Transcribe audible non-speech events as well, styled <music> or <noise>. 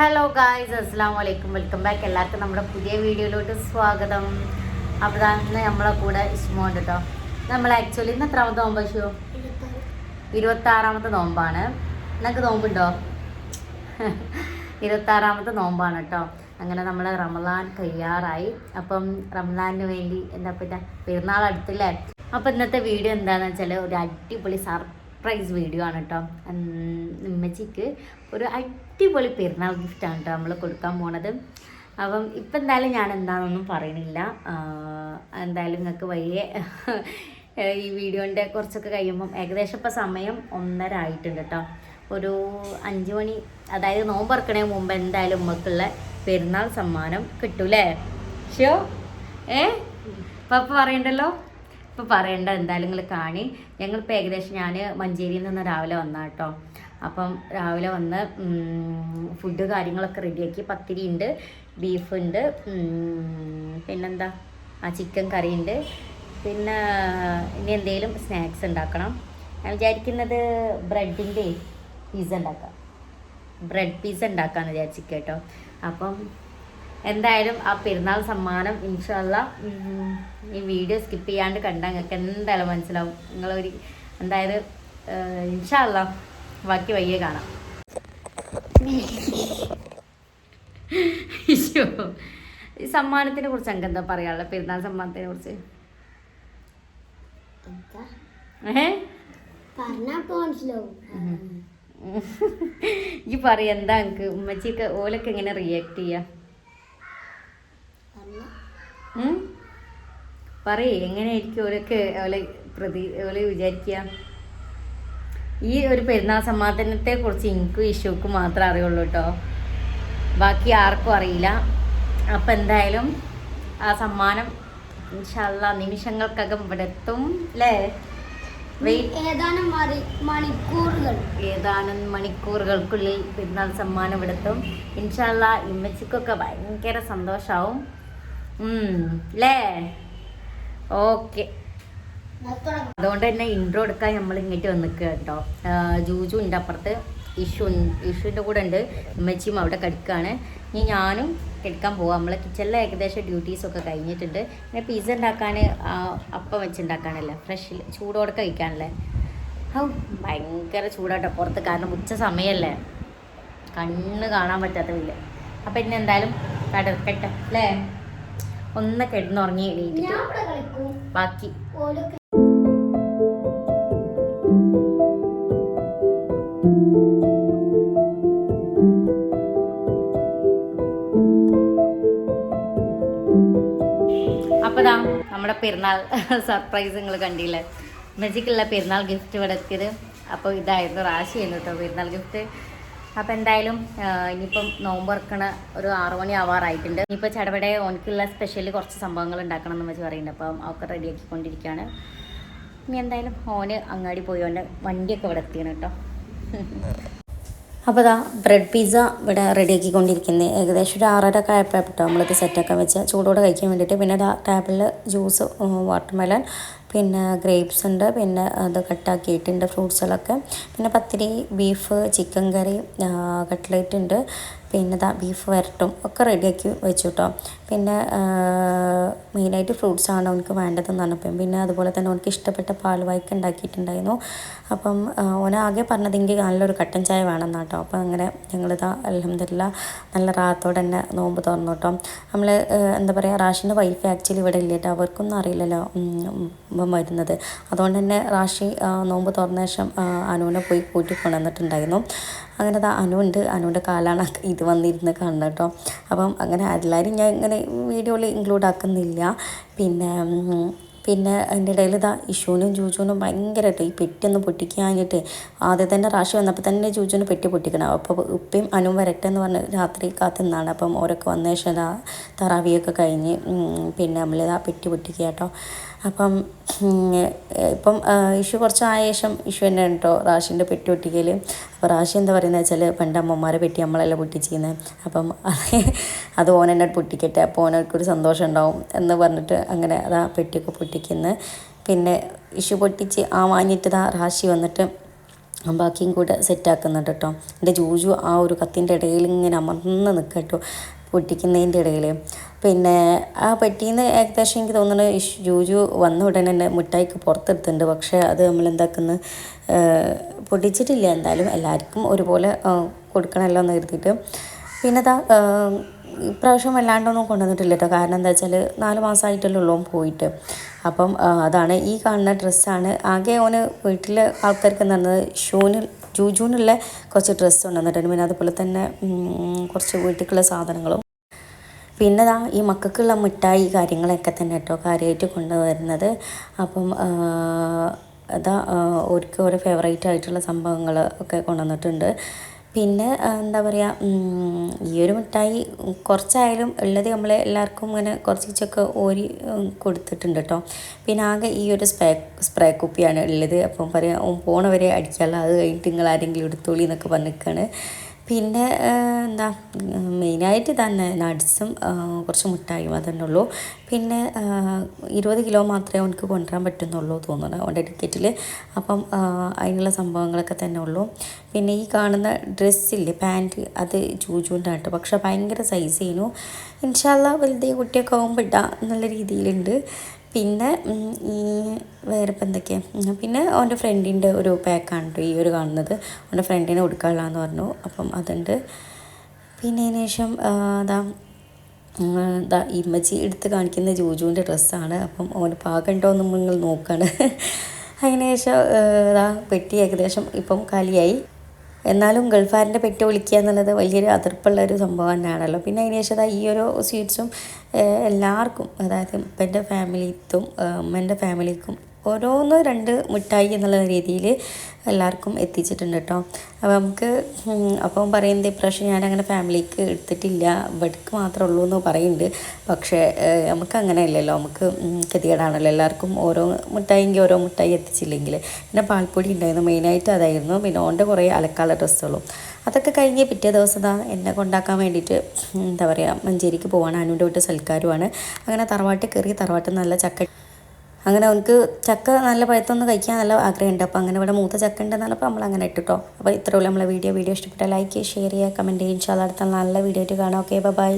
Hello guys അസ്സാം വലൈക്കും welcome back എല്ലാവർക്കും നമ്മുടെ പുതിയ വീഡിയോയിലോട്ട് സ്വാഗതം. അപ്പോൾ ഇന്ന് നമ്മളെ കൂടെ ഇഷ്മോണ്ട് കേട്ടോ നമ്മൾ ആക്ച്വലി ഇന്ന് എത്രാമത്തെ നോമ്പ് ഷോ ഇരുപത്താറാമത്തെ നോമ്പാണ്. നിങ്ങൾക്ക് നോമ്പുണ്ടോ? ഇരുപത്താറാമത്തെ നോമ്പാണ് കേട്ടോ അങ്ങനെ നമ്മൾ റമദാൻ കഴിയാറായി. അപ്പം റമദാനിന് വേണ്ടി എന്താ പിന്നെ പെരുന്നാൾ അടുത്തില്ലേ അപ്പം ഇന്നത്തെ വീഡിയോ എന്താണെന്ന് വെച്ചാൽ ഒരു അടിപൊളി സർപ്രൈസ് വീഡിയോ ആണ് കേട്ടോ ഉമ്മച്ചിക്ക് ഒരു അടിപൊളി പെരുന്നാൾ ഗിഫ്റ്റാണ് കേട്ടോ നമ്മൾ കൊടുക്കാൻ പോണത്. അപ്പം ഇപ്പം എന്തായാലും ഞാൻ എന്താണെന്നൊന്നും പറയണില്ല. എന്തായാലും നിങ്ങൾക്ക് വലിയ ഈ വീഡിയോന്റെ കുറച്ചൊക്കെ കഴിയുമ്പം ഏകദേശം ഇപ്പം സമയം ഒന്നര ആയിട്ടുണ്ട് കേട്ടോ ഒരു അഞ്ച് മണി അതായത് നോമ്പറക്കണേ മുമ്പ് എന്തായാലും ഉമ്മക്കുള്ള പെരുന്നാൾ സമ്മാനം കിട്ടൂലേ? ഷോ ഏ? പപ്പ പറയണ്ടല്ലോ? ഇപ്പം പറയേണ്ട എന്തായാലും നിങ്ങൾ കാണി. ഞങ്ങളിപ്പോൾ ഏകദേശം ഞാൻ മഞ്ചേരിയിൽ നിന്ന് രാവിലെ വന്ന കേട്ടോ അപ്പം രാവിലെ വന്ന് ഫുഡ് കാര്യങ്ങളൊക്കെ റെഡിയാക്കി. പത്തിരി ഉണ്ട് ബീഫ് ഉണ്ട് പിന്നെന്താ? ആ ചിക്കൻ കറി ഉണ്ട് പിന്നെ ഇനി എന്തെങ്കിലും സ്നാക്സ് ഉണ്ടാക്കണം ഞാൻ വിചാരിക്കുന്നത് ബ്രെഡിന്റെ പിസ്സ ഉണ്ടാക്കാം ബ്രെഡ് പീസ് ഉണ്ടാക്കാമെന്ന് വിചാരിച്ചു കേട്ടോ. അപ്പം എന്തായാലും ആ പെരുന്നാൾ സമ്മാനം ഇൻഷല്ല ഈ വീഡിയോ സ്കിപ്പ് ചെയ്യാണ്ട് കണ്ടാൽ നിങ്ങൾക്ക് എന്തായാലും മനസ്സിലാവും. നിങ്ങളൊരു എന്തായത് ഇൻഷല്ല ബാക്കി വയ്യ കാണാം. <laughs> ഈ സമ്മാനത്തിനെ കുറിച്ച് അങ്ങ് എന്താ പറയാനുള്ള പെരുന്നാൾ സമ്മാനത്തിനെ കുറിച്ച്? <laughs> ഈ പറ എന്താ എനിക്ക് ഉമ്മച്ചിക്ക് ഓലൊക്കെ എങ്ങനെ റിയാക്ട് ചെയ്യാ? പറയ് എങ്ങനെയായിരിക്കും ഓരൊക്കെ അവളെ പ്രതി അവളെ വിചാരിക്കുക? ഈ ഒരു പെരുന്നാൾ സമാധാനത്തെ കുറിച്ച് എനിക്കും ഈശോക്കും മാത്രമേ അറിയുള്ളൂ കേട്ടോ. ബാക്കി ആർക്കും അറിയില്ല. അപ്പം എന്തായാലും ആ സമ്മാനം ഇൻഷല്ല നിമിഷങ്ങൾക്കകം ഇവിടെ എത്തും അല്ലേ? ഏതാനും മണിക്കൂറുകൾ. ഏതാനും മണിക്കൂറുകൾക്കുള്ളിൽ പെരുന്നാൾ സമ്മാനം ഇവിടെത്തും ഇൻഷാല്ല ഇമ്മച്ചിക്കൊക്കെ ഭയങ്കര സന്തോഷാവും. അല്ലേ ഓക്കെ. അതുകൊണ്ട് തന്നെ ഇൻട്രോ എടുക്കാൻ നമ്മൾ ഇങ്ങോട്ട് വന്നിക്കുക കേട്ടോ ജൂജു ഉണ്ട് അപ്പുറത്ത്. ഇഷു ഇഷുവിന്റെ കൂടെ ഉണ്ട്. ഉമ്മച്ചിയും അവിടെ കിടക്കുകയാണ് ഇനി ഞാനും കെടുക്കാൻ പോവാം. നമ്മളെ കിച്ചണിലെ ഏകദേശം ഡ്യൂട്ടീസൊക്കെ കഴിഞ്ഞിട്ടുണ്ട്. പിന്നെ പിസ്സ ഉണ്ടാക്കാൻ അപ്പം വെച്ചുണ്ടാക്കാനല്ലേ ഫ്രഷ് ചൂടോടെ കഴിക്കാനല്ലേ? ഔ ഭയങ്കര ചൂടാട്ടോ. പുറത്ത് കാരണം ഉച്ച സമയമല്ലേ കണ്ണ് കാണാൻ പറ്റാത്ത വില്ല അപ്പം ഇനി എന്തായാലും കടക്കട്ടെ അല്ലേ ഒന്ന് കിടന്നുറങ്ങി എണീറ്റിട്ട് ബാക്കി. അപ്പതാ നമ്മുടെ പെരുന്നാൾ <laughs> സർപ്രൈസ് നിങ്ങൾ കണ്ടില്ലേ? മെജിക്കുള്ള പെരുന്നാൾ ഗിഫ്റ്റ് ഇവിടെ എത്തിയത്. അപ്പോൾ ഇതായിരുന്നു റാശി ചെയ്യുന്നു കേട്ടോ. പെരുന്നാൾ ഗിഫ്റ്റ് അപ്പോൾ എന്തായാലും ഇനിയിപ്പം നോമ്പ് ഇറക്കണ ഒരു ആറു മണി ആവാറായിട്ടുണ്ട്. ഇനിയിപ്പോൾ ചടപടെ ഓനക്കുള്ള സ്പെഷ്യൽ കുറച്ച് സംഭവങ്ങൾ ഉണ്ടാക്കണം എന്ന് വെച്ച് പറയുന്നുണ്ട്. അപ്പം അവർക്ക് റെഡിയാക്കിക്കൊണ്ടിരിക്കുകയാണ് ഇനി എന്തായാലും ഓന് അങ്ങാടി പോയി ഓന്റെ വണ്ടിയൊക്കെ ഇവിടെ എത്തിയാണ് കേട്ടോ. അപ്പോൾ ഇതാ ബ്രെഡ് പിസ്സ ഇവിടെ റെഡിയാക്കിക്കൊണ്ടിരിക്കുന്നത് ഏകദേശം ഒരു ആറര ഒക്കെ കേട്ടോ നമ്മളിത് സെറ്റൊക്കെ വെച്ച് ചൂടോടെ കഴിക്കാൻ വേണ്ടിയിട്ട്. പിന്നെ ടേബിളിൽ ജ്യൂസ് വാട്ടർമെലൺ പിന്നെ ഗ്രേപ്സ് ഉണ്ട് പിന്നെ അത് കട്ടാക്കിയിട്ടുണ്ട് ഫ്രൂട്ട്സുകളൊക്കെ പിന്നെ pathiri beef chicken curry cutlet ഉണ്ട്. പിന്നെ ദാ ബീഫ് വരട്ടും ഒക്കെ റെഡിയാക്കി വെച്ചു കേട്ടോ പിന്നെ മെയിനായിട്ട് ഫ്രൂട്ട്സാണ് അവനക്ക് വേണ്ടതെന്ന് പറഞ്ഞപ്പം പിന്നെ അതുപോലെ തന്നെ അവനക്ക് ഇഷ്ടപ്പെട്ട പാൽ വായ്ക്ക ഉണ്ടാക്കിയിട്ടുണ്ടായിരുന്നു. അപ്പം ഓനാകെ പറഞ്ഞതെങ്കിൽ നല്ലൊരു കട്ടൻ ചായ വേണമെന്നാണ് കേട്ടോ അപ്പം അങ്ങനെ ഞങ്ങളിതാ അലഹമില്ല നല്ല റാത്തോടെ തന്നെ നോമ്പ് തുറന്നു കേട്ടോ നമ്മൾ എന്താ പറയുക റാഷിന്റെ വൈഫ് ആക്ച്വലി ഇവിടെ ഇല്ല കേട്ടോ അവർക്കൊന്നും അറിയില്ലല്ലോ. ഉം, വരുന്നത്. അതുകൊണ്ട് തന്നെ റാഷി നോമ്പ് തുറന്ന ശേഷം അനുവിനെ പോയി കൂട്ടി കൊണ്ടുവന്നിട്ടുണ്ടായിരുന്നു. അങ്ങനെ ദാ അനു ഉണ്ട് അനുവിന്റെ കാലാണ് ഇത് വന്നിരുന്ന് കാണുന്നത് കേട്ടോ അപ്പം അങ്ങനെ എല്ലാവരും ഞാൻ ഇങ്ങനെ വീഡിയോയിൽ ഇൻക്ലൂഡ് ആക്കുന്നില്ല. പിന്നെ പിന്നെ അതിന്റെ ഇടയിൽ ഇതാ ഇഷുവിനും ജൂജുവിനും ഭയങ്കരമായിട്ട് ഈ പെട്ടിയൊന്ന് ഒന്ന് പൊട്ടിക്കാഞ്ഞിട്ട് ആദ്യം തന്നെ റാഷി വന്നപ്പോൾ തന്നെ ജൂജുവിന് പെട്ടി പൊട്ടിക്കണം. അപ്പോൾ ഉപ്പയും അനുവും വരട്ടെ എന്ന് പറഞ്ഞ് രാത്രി കാത്തുനിന്നാണ് അപ്പം ഓരൊക്കെ വന്ന ശേഷം തറാവിയൊക്കെ കഴിഞ്ഞ് പിന്നെ നമ്മളിതാ പെട്ടി പൊട്ടിക്കുക കേട്ടോ. അപ്പം ഇപ്പം ഇഷു കുറച്ചായ ശേഷം ഇഷു തന്നെ കേട്ടോ. റാഷിന്റെ പെട്ടി പൊട്ടിക്കൽ അപ്പോൾ റാഷി എന്താ പറയുന്നത് വെച്ചാൽ പണ്ട് അമ്മമാരെ പെട്ടി നമ്മളല്ല പൊട്ടിച്ചിരുന്നത് അപ്പം <laughs> അത് ഓൻ എന്നെ പൊട്ടിക്കട്ടെ. അപ്പോൾ ഓനൊരു സന്തോഷം ഉണ്ടാവും എന്ന് പറഞ്ഞിട്ട് അങ്ങനെ അതാ പെട്ടിയൊക്കെ പൊട്ടിക്കുന്നത് പിന്നെ ഇഷു പൊട്ടിച്ച് ആ വാങ്ങിയിട്ട് ദാ റാശി വന്നിട്ട് ബാക്കിയും കൂടെ സെറ്റാക്കുന്നുണ്ട് കേട്ടോ. എന്റെ ജൂജു ആ ഒരു കത്തിന്റെ ഇടയിൽ ഇങ്ങനെ അമർന്ന് നിൽക്കട്ടോ കേട്ടോ പൊട്ടിക്കുന്നതിന്റെ ഇടയിൽ. പിന്നെ ആ പെട്ടിയിൽ നിന്ന് ഏകദേശം എനിക്ക് തോന്നുന്നത് ജൂജു വന്ന ഉടനെ തന്നെ മിഠായിക്ക് പുറത്തെടുത്തിട്ടുണ്ട്. പക്ഷേ അത് നമ്മൾ എന്താക്കുന്നു പൊടിച്ചിട്ടില്ല എന്തായാലും എല്ലാവർക്കും ഒരുപോലെ കൊടുക്കണമല്ലോ എന്ന് കരുതിയിട്ട്. പിന്നെ അതാ ഇപ്രാവശ്യം വല്ലാണ്ടൊന്നും കൊണ്ടുവന്നിട്ടില്ല കേട്ടോ. കാരണം എന്താ വെച്ചാൽ നാല് മാസമായിട്ടല്ലേ ഉള്ളൂ പോയിട്ട്. അപ്പം അതാണ് ഈ കാണുന്ന ഡ്രസ്സാണ്. ആകെ ഓന് വീട്ടിലെ ആൾക്കാർക്ക് എന്ന് ഷൂന് ജൂജൂനുള്ള കുറച്ച് ഡ്രസ്സ് കൊണ്ടുവന്നിട്ടുണ്ട്. പിന്നെ അതുപോലെ തന്നെ കുറച്ച് വീട്ടിലേക്കുള്ള സാധനങ്ങളും. പിന്നെ ദാ ഈ മക്കൾക്കുള്ള മിഠായി കാര്യങ്ങളൊക്കെ തന്നെ കേട്ടോ കാര്യമായിട്ട് കൊണ്ടുവരുന്നത്. അപ്പം അതാ ഓർക്ക് ഓരോ ഫേവറേറ്റ് ആയിട്ടുള്ള സംഭവങ്ങൾ ഒക്കെ കൊണ്ടുവന്നിട്ടുണ്ട്. പിന്നെ എന്താ പറയുക ഈ ഒരു മിഠായി കുറച്ചായാലും ഉള്ളത് നമ്മൾ എല്ലാവർക്കും ഇങ്ങനെ കുറച്ചൊക്കെ ഓരി കൊടുത്തിട്ടുണ്ട് കേട്ടോ. പിന്നെ ആകെ ഈ ഒരു സ്പ്രേ സ്പ്രേ കുപ്പിയാണ് ഉള്ളത്. അപ്പം പറയാം പോണവരെ അടിക്കാനുള്ള അത് കഴിഞ്ഞിട്ട് നിങ്ങൾ ആരെങ്കിലും എടുത്തോളി എന്നൊക്കെ പറഞ്ഞിരിക്കുകയാണ് പിന്നെ എന്താ മെയിനായിട്ട് തന്നെ നട്ട്സും കുറച്ച് മുട്ടായും അതന്നെ ഉള്ളൂ പിന്നെ ഇരുപത് കിലോ മാത്രമേ അവനക്ക് കൊണ്ടുവരാൻ പറ്റുന്നുള്ളൂ തോന്നുന്നു. അവന്റെ ടിക്കറ്റിൽ. അപ്പം അതിനുള്ള സംഭവങ്ങളൊക്കെ തന്നെ ഉള്ളൂ. പിന്നെ ഈ കാണുന്ന ഡ്രസ്സില്ലേ പാന്റ് അത് ചൂചൂന്റെ പക്ഷെ ഭയങ്കര സൈസ് ചെയ്യുന്നു. ഇൻഷാല്ല വലുതേ കുട്ടിയൊക്കെ ആകുമ്പോൾ ഇടാം എന്നുള്ള രീതിയിലുണ്ട്. പിന്നെ ഈ വേറെ ഇപ്പം എന്തൊക്കെയാണ് പിന്നെ അവന്റെ ഫ്രണ്ടിന്റെ ഒരു പാക്കാണ് ഈ ഒരു കാണുന്നത്. അവന്റെ ഫ്രണ്ടിനെ കൊടുക്കാനുള്ളതെന്ന് പറഞ്ഞു. അപ്പം അതുണ്ട്. പിന്നെ അതിന് ശേഷം അതാ എന്താ ഇമ്മച്ചി എടുത്ത് കാണിക്കുന്ന ജൂജുവിന്റെ ഡ്രസ്സാണ്. അപ്പം അവന് പാകണ്ടോ എന്ന് നിങ്ങൾ നോക്കുകയാണ് <laughs> അതിന് ശേഷം ഇതാ പെട്ടി ഏകദേശം ഇപ്പം കാലിയായി. എന്നാലും ഗൾഫാരിന്റെ പെറ്റ് വിളിക്കുക എന്നുള്ളത് വലിയൊരു അതിർപ്പുള്ള ഒരു സംഭവം തന്നെയാണല്ലോ പിന്നെ അതിന് ശേഷം ദാ ഈ ഒരു സ്വീറ്റ്സും എല്ലാവർക്കും അതായത് ഇപ്പന്റെ ഫാമിലിക്കും ഉമ്മന്റെ ഫാമിലിക്കും ഓരോന്ന് രണ്ട് മിഠായി എന്നുള്ള രീതിയിൽ എല്ലാവർക്കും എത്തിച്ചിട്ടുണ്ട് കേട്ടോ. അപ്പോൾ നമുക്ക് അപ്പം പറയുന്നത് ഇപ്രാവശ്യം ഞാൻ അങ്ങനെ ഫാമിലിക്ക് എടുത്തിട്ടില്ല. ഇവിടേക്ക് മാത്രമേ ഉള്ളൂ എന്ന് പറയുന്നുണ്ട്. പക്ഷേ നമുക്ക് അങ്ങനെ അല്ലല്ലോ. നമുക്ക് ഗതികേടാണല്ലോ. എല്ലാവർക്കും ഓരോ മിഠായിങ്കിൽ ഓരോ മിഠായി എത്തിച്ചില്ലെങ്കിൽ. പിന്നെ പാൽപ്പൊടി ഉണ്ടായിരുന്നു. മെയിനായിട്ട് അതായിരുന്നു. പിന്നെ ഓന്റെ കുറേ അലക്കാല ഡ്രസ്സുകളും. അതൊക്കെ കഴിഞ്ഞ് പിറ്റേ ദിവസം താ എന്നെ കൊണ്ടാക്കാൻ വേണ്ടിയിട്ട് എന്താ പറയുക മഞ്ചേരിക്ക് പോവാണ്. അനുവിന്റെ വീട്ട് സൽക്കാരുമാണ് അങ്ങനെ തറവാട്ടിൽ കയറി തറവാട്ടിൽ നല്ല ചക്ക അങ്ങനെ അവനക്ക് ചക്ക നല്ല പഴുത്തൊന്ന് കഴിക്കാൻ നല്ല ആഗ്രഹമുണ്ട്. അപ്പോൾ അങ്ങനെ ഇവിടെ മൂത്ത ചക്ക അപ്പോൾ നമ്മൾ അങ്ങനെ ഇട്ടിട്ടോ. അപ്പോൾ ഇത്രയുള്ള നമ്മളെ വീഡിയോ. വീഡിയോ ഇഷ്ടപ്പെട്ടാൽ ലൈക്ക് ചെയ്യുക ഷെയർ ചെയ്യുക കമന്റ് ചെയ്യുക. ഇൻഷാൽ അടുത്ത നല്ല വീഡിയോ ആയിട്ട് കാണാം. Okay bye